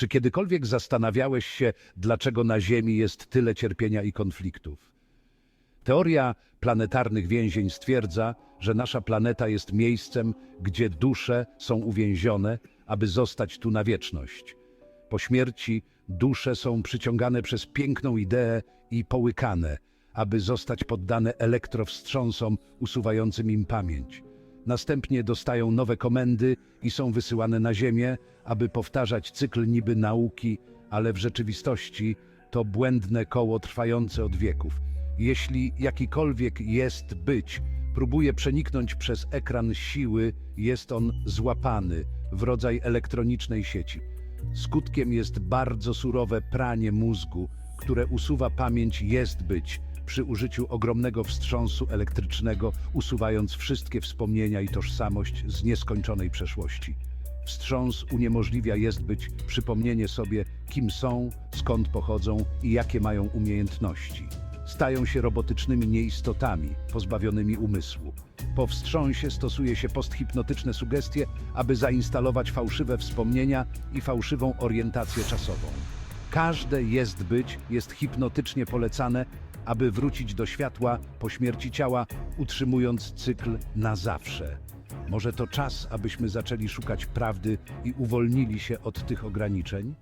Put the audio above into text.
Czy kiedykolwiek zastanawiałeś się, dlaczego na Ziemi jest tyle cierpienia i konfliktów? Teoria planetarnych więzień stwierdza, że nasza planeta jest miejscem, gdzie dusze są uwięzione, aby zostać tu na wieczność. Po śmierci dusze są przyciągane przez piękną ideę i połykane, aby zostać poddane elektrowstrząsom usuwającym im pamięć. Następnie dostają nowe komendy i są wysyłane na Ziemię, aby powtarzać cykl niby nauki, ale w rzeczywistości to błędne koło trwające od wieków. Jeśli jakikolwiek jest być, próbuje przeniknąć przez ekran siły, jest on złapany w rodzaj elektronicznej sieci. Skutkiem jest bardzo surowe pranie mózgu, które usuwa pamięć jest być przy użyciu ogromnego wstrząsu elektrycznego, usuwając wszystkie wspomnienia i tożsamość z nieskończonej przeszłości. Wstrząs uniemożliwia jest być przypomnienie sobie, kim są, skąd pochodzą i jakie mają umiejętności. Stają się robotycznymi nieistotami, pozbawionymi umysłu. Po wstrząsie stosuje się posthipnotyczne sugestie, aby zainstalować fałszywe wspomnienia i fałszywą orientację czasową. Każde jest być jest hipnotycznie polecane, aby wrócić do światła po śmierci ciała, utrzymując cykl na zawsze. Może to czas, abyśmy zaczęli szukać prawdy i uwolnili się od tych ograniczeń?